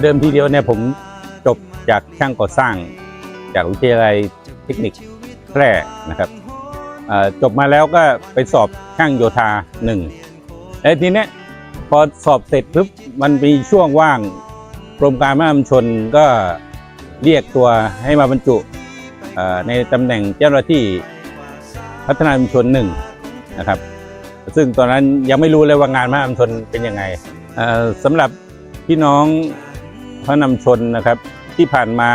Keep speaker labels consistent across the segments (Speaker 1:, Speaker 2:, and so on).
Speaker 1: เดิมทีเดียวเนี่ยผมจบจากช่างก่อสร้าง จากวิทยาลัยเทคนิคแพร่นะครับจบมาแล้วก็ไปสอบช่างโยธาหนึ่งแล้วทีเนี้ยพอสอบเสร็จปุ๊บมันมีช่วงว่างกรมการพัฒนาชนก็เรียกตัวให้มาบรรจุในตำแหน่งเจ้าหน้าที่พัฒนาชุมชนหนึ่งนะครับ ซึ่งตอนนั้นยังไม่รู้เลยว่างานพัฒนาชนเป็นยังไงสำหรับพี่น้อง ระนำชนนะครับ ที่ผ่านมา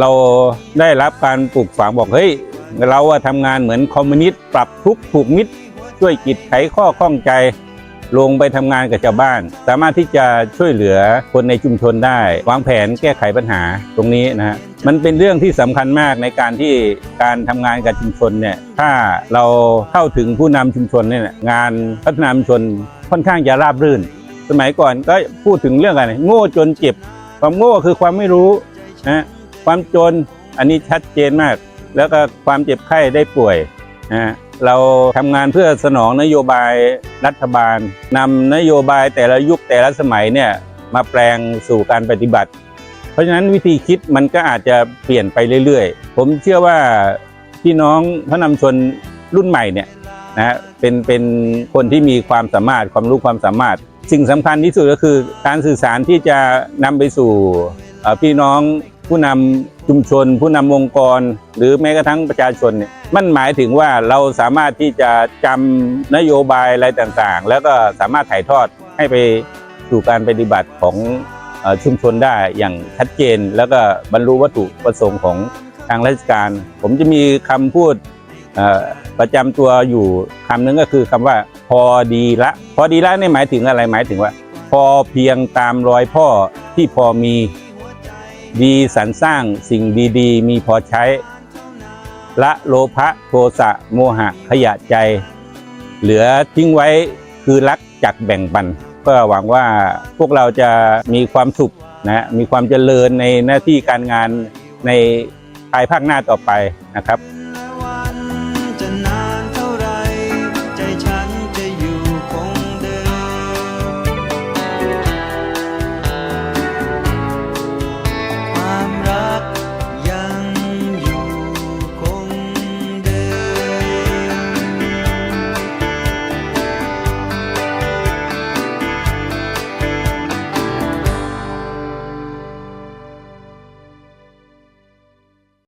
Speaker 1: เราได้รับการปลูกฝังบอกเฮ้ยเราอะทำงานเหมือนคอมมิวนิสต์ปรับทุกถูกมิตร ช่วยกิจไขข้อข้องใจ ลงไปทำงานกับชาวบ้าน สามารถที่จะช่วยเหลือคนในชุมชนได้ วางแผนแก้ไขปัญหาตรงนี้นะฮะมันเป็นเรื่องที่สำคัญมากในการที่การทำงานกับชุมชนเนี่ยถ้าเราเข้าถึงผู้นำชุมชนเนี่ยงานพัฒนาชุมชนค่อนข้างจะราบรื่น สมัยก่อนก็พูดถึงเรื่องอะไรโง่จนเจ็บ ความโง่คือความไม่รู้นะความจนอันนี้ชัดเจนมาก แล้วก็ความเจ็บไข้ได้ป่วยนะเราทำงานเพื่อสนองนโยบายรัฐบาลนำนโยบายแต่ละยุคแต่ละสมัยเนี่ยมาแปลงสู่การปฏิบัติ เพราะฉะนั้นวิธีคิดมันก็อาจจะเปลี่ยนไปเรื่อยๆ ผมเชื่อว่าพี่น้องพระนำชนรุ่นใหม่เนี่ยนะฮะเป็นเป็นคนที่มีความสามารถความรู้ความสามารถ สิ่งสำคัญที่สุดก็คือการสื่อสารที่จะนำไปสู่พี่น้องผู้นำชุมชน ผู้นำองค์กร หรือแม้กระทั่งประชาชนเนี่ยมันหมายถึงว่าเราสามารถที่จะจำนโยบายอะไรต่างๆ แล้วก็สามารถถ่ายทอดให้ไปสู่การปฏิบัติของชุมชนได้อย่างชัดเจน แล้วก็บรรลุวัตถุประสงค์ของทางราชการ ผมจะมีคำพูดประจำตัวอยู่คำนึงก็คือคำว่า พอดีละ พอดีละนี่หมายถึงอะไรหมายถึงว่า พอเพียงตามรอยพ่อที่พอมีดีสรรสร้างสิ่งดีๆ มีพอใช้ ละโลภะโทสะโมหะขยะใจ เหลือทิ้งไว้คือรักจักแบ่งปันก็หวังว่าพวกเราจะมีความสุขนะมีความเจริญในหน้าที่การงานในภายภาคหน้าต่อไปนะครับ